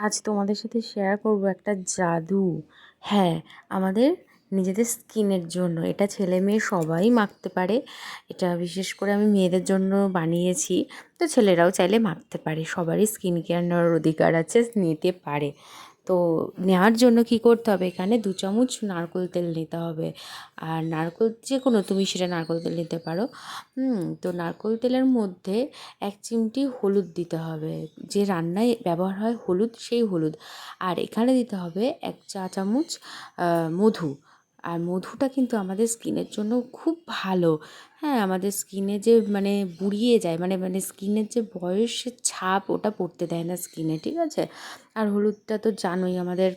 আজ তোমাদের সাথে শেয়ার করব একটা জাদু। হ্যাঁ আমাদের নিজেদের স্কিনের জন্য। এটা ছেলে মেয়ে সবাই মাখতে পারে। এটা বিশেষ করে আমি মেয়েদের জন্য বানিয়েছি। তো ছেলেরাও চাইলে মাখতে পারে। সবারই স্কিন কেয়ার নেওয়ার অধিকার আছে, নিতে পারে। তো নেওয়ার জন্য কি করতে হবে? এখানে দু চামচ নারকোল তেল নিতে হবে। আর নারকোল যে কোনো তুমি সেটা নারকোল তেল নিতে পারো। তো নারকোল তেলের মধ্যে এক চিমটি হলুদ দিতে হবে। যে রান্নায় ব্যবহার হয় হলুদ, সেই হলুদ। আর এখানে দিতে হবে এক চা চামচ মধু। আর মধুটা কিন্তু আমাদের স্কিনের জন্য খুব ভালো। হ্যাঁ আমাদের স্কিনে যে মানে বুড়িয়ে যায় মানে মানে স্কিনের যে বয়সের ছাপ ওটা পড়তে দেয় না স্কিনে ঠিক আছে? আর হলুদটা তো জানোই আমাদের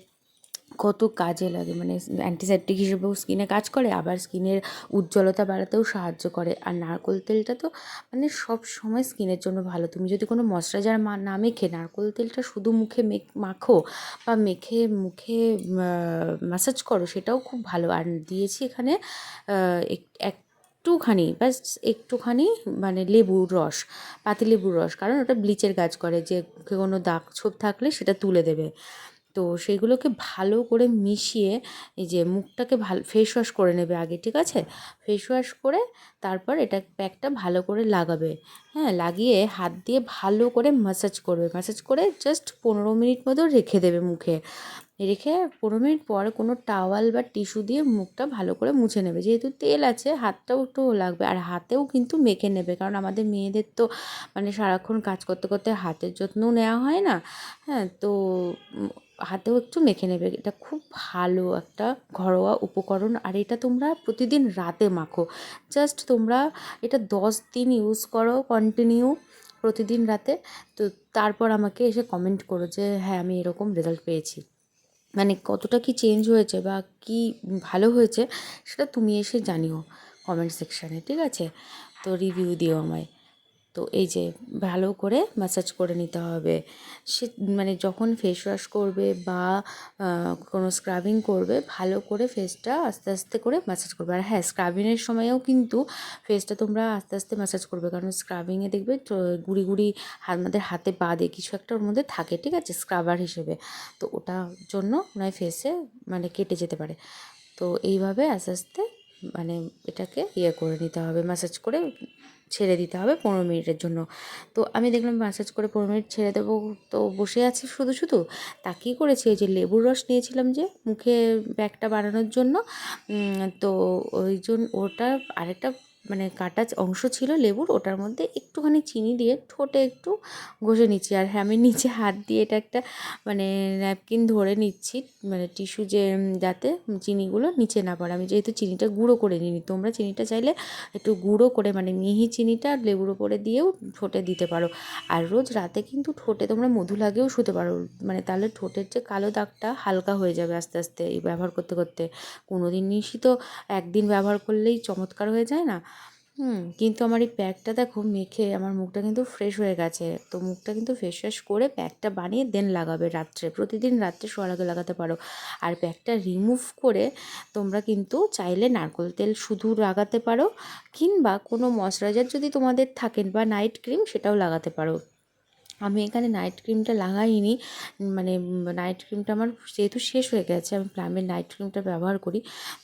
কত কাজে লাগে। মানে অ্যান্টিসেপটিক হিসেবেও স্কিনে কাজ করে, আবার স্কিনের উজ্জ্বলতা বাড়াতেও সাহায্য করে। আর নারকোল তেলটা তো মানে সব সময় স্কিনের জন্য ভালো। তুমি যদি কোনো ময়শ্চারাইজার মা, না মেখে, নারকোল তেলটা শুধু মুখে মেখ, মাখো বা মেখে, মুখে ম্যাসাজ করো, সেটাও খুব ভালো। আর দিয়েছি এখানে এক, একটুখানি, ব্যাস একটুখানি মানে লেবুর রস, পাতিলেবুর রস। কারণ ওটা ব্লিচের কাজ করে। যে কোনো দাগ ছোপ থাকলে সেটা তুলে দেবে। তো সেইগুলোকে ভালো করে মিশিয়ে এই যে মুখটাকে ভালো ফেস ওয়াশ করে নেবে আগে, ঠিক আছে? ফেস ওয়াশ করে তারপর এটা প্যাকটা ভালো করে লাগাবে। হ্যাঁ লাগিয়ে হাত দিয়ে ভালো করে ম্যাসাজ করবে। ম্যাসাজ করে জাস্ট পনেরো মিনিট মতো রেখে দেবে মুখে। রেখে পনেরো মিনিট পর কোনো টাওয়াল বা টিস্যু দিয়ে মুখটা ভালো করে মুছে নেবে। যেহেতু তেল আছে, হাতটাও একটু লাগবে আর হাতেও কিন্তু মেখে নেবে। কারণ আমাদের মেয়েদের তো মানে সারাক্ষণ কাজ করতে করতে হাতের যত্নও নেওয়া হয় না। হ্যাঁ তো হাতেও একটু মেখে নেবে। এটা খুব ভালো একটা ঘরোয়া উপকরণ। আর এটা তোমরা প্রতিদিন রাতে মাখো। জাস্ট তোমরা এটা দশ দিন ইউজ করো কন্টিনিউ প্রতিদিন রাতে। তো তারপর আমাকে এসে কমেন্ট করো যে হ্যাঁ আমি এরকম রেজাল্ট পেয়েছি। মানে কতটা কি চেঞ্জ হয়েছে বা কি ভালো হয়েছে, সেটা তুমি এসে জানিও কমেন্ট সেকশানে ঠিক আছে? তো রিভিউ দিও আমায়। তো এই যে ভালো করে ম্যাসাজ করে নিতে হবে। সে মানে যখন ফেস ওয়াশ করবে বা কোনো স্ক্রাবিং করবে, ভালো করে ফেসটা আস্তে আস্তে করে ম্যাসাজ করবে। আর হ্যাঁ স্ক্রাবিংয়ের সময়েও কিন্তু ফেসটা তোমরা আস্তে আস্তে ম্যাসাজ করবে। কারণ স্ক্রাবিংয়ে দেখবে গুড়ি গুড়ি আমাদের হাতে বাদে কিছু একটা ওর মধ্যে থাকে, ঠিক আছে? স্ক্রাবার হিসেবে। তো ওটার জন্য নয় ফেসে মানে কেটে যেতে পারে। তো এইভাবে আস্তে আস্তে মানে এটাকে ইয়ে করে নিতে হবে ম্যাসাজ করে ছেড়ে দিতে হবে পনেরো মিনিটের জন্য। তো আমি দেখলাম ম্যাসাজ করে পনেরো মিনিট ছেড়ে দেবো, তো বসে আছি শুধু শুধু। তা কী করেছি? ওই যে লেবুর রস নিয়েছিলাম যে মুখে ব্যাগটা বানানোর জন্য। তো ওই জন্য ওটা আরেকটা মানে কাটা অংশ ছিল লেবুর, ওটার মধ্যে একটুখানি চিনি দিয়ে ঠোঁটে একটু ঘষে নিচ্ছি। আর হ্যাঁ আমি নিচে হাত দিয়ে এটা একটা মানে ন্যাপকিন ধরে নিচ্ছি মানে টিস্যু যে যাতে চিনিগুলো নিচে না পড়ে। আমি যেহেতু চিনিটা গুঁড়ো করে নিই তোমরা চিনিটা চাইলে একটু গুঁড়ো করে মানে মিহি চিনিটা লেবুর ওপরে দিয়েও ঠোঁটে দিতে পারো। আর রোজ রাতে কিন্তু ঠোঁটে তোমরা মধু লাগেও শুতে পারো। মানে তাহলে ঠোঁটের যে কালো দাগটা হালকা হয়ে যাবে আস্তে আস্তে এই ব্যবহার করতে করতে। কোনো দিনই তো একদিন ব্যবহার করলেই চমৎকার হয়ে যায় না? হুম, কিন্তু আমার এই প্যাকটা দেখো মেখে আমার মুখটা কিন্তু ফ্রেশ হয়ে গেছে। তো মুখটা কিন্তু ফেস ওয়াশ করে প্যাকটা বানিয়ে দেন লাগাবে রাত্রে। প্রতিদিন রাত্রে শোয়ার আগে লাগাতে পারো। আর প্যাকটা রিমুভ করে তোমরা কিন্তু চাইলে নারকোল তেল শুধু লাগাতে পারো, কিংবা কোনো ময়শ্চারাইজার যদি তোমাদের থাকেন বা নাইট ক্রিম সেটাও লাগাতে পারো। আমি এখানে নাইট ক্রিমটা লাগাইনি মানে নাইট ক্রিমটা আমার যেহেতু শেষ হয়ে গেছে, আমি প্লামের নাইট ক্রিমটা ব্যবহার করি,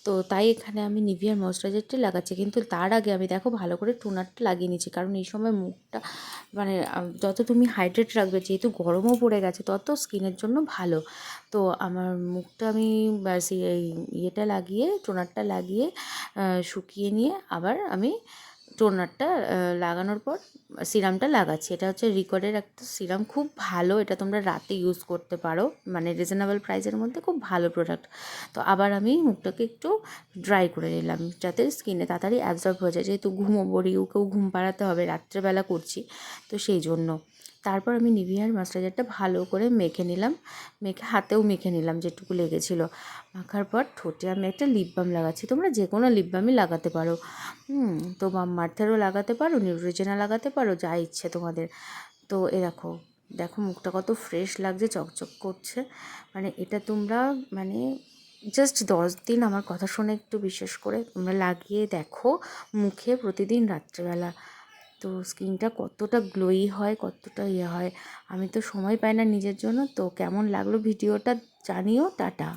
তো তাই এখানে আমি নিভিয়ার ময়শ্চারাইজারটি লাগাচ্ছি। কিন্তু তার আগে আমি দেখো ভালো করে টোনারটা লাগিয়ে নিচ্ছি কারণ এই সময় মুখটা মানে যত তুমি হাইড্রেট রাখবে, যেহেতু গরমও পড়ে গেছে, তত স্কিনের জন্য ভালো। তো আমার মুখটা আমি ইয়েটা লাগিয়ে টোনারটা লাগিয়ে শুকিয়ে নিয়ে আবার আমি টোনারটা লাগানোর পর সিরামটা লাগাচ্ছি। এটা হচ্ছে রিকর্ডের একটা সিরাম, খুব ভালো। এটা তোমরা রাতে ইউজ করতে পারো। মানে রিজনেবল প্রাইসের মধ্যে খুব ভালো প্রোডাক্ট তো আবার আমি মুখটাকে একটু ড্রাই করে নিলাম, যাতে স্কিনে তাড়াতাড়ি অ্যাবজর্ব হয়ে যায়। যেহেতু ঘুমো বড়ি ওকেও ঘুম পাড়াতে হবে, রাত্রেবেলা করছি, তো সেই জন্য। তারপর আমি নিভিয়ার ময়শ্চারাইজারটা ভালো করে মেখে নিলাম। মেখে, হাতেও মেখে নিলাম যেটুকু লেগেছিলো। মাখার পর ঠোঁটে আমি একটা লিপ বাম লাগাচ্ছি। তোমরা যে কোনো লিপ বামই লাগাতে পারো। তো মাম মার্থারও লাগাতে পারো নিউট্রিজেনা লাগাতে পারো, যা ইচ্ছে তোমাদের। তো এ দেখো দেখো মুখটা কত ফ্রেশ লাগছে, চকচক করছে। মানে এটা তোমরা মানে জাস্ট দশ দিন আমার কথা শুনে একটু বিশেষ করে তোমরা লাগিয়ে দেখো মুখে প্রতিদিন রাত্রেবেলা। তো স্কিনটা কতটা গ্লোই হয়, কতটা ইয়ে হয়, আমি তো সময় পাই না নিজের জন্য, তো কেমন লাগল ভিডিওটা জানিও, টাটা।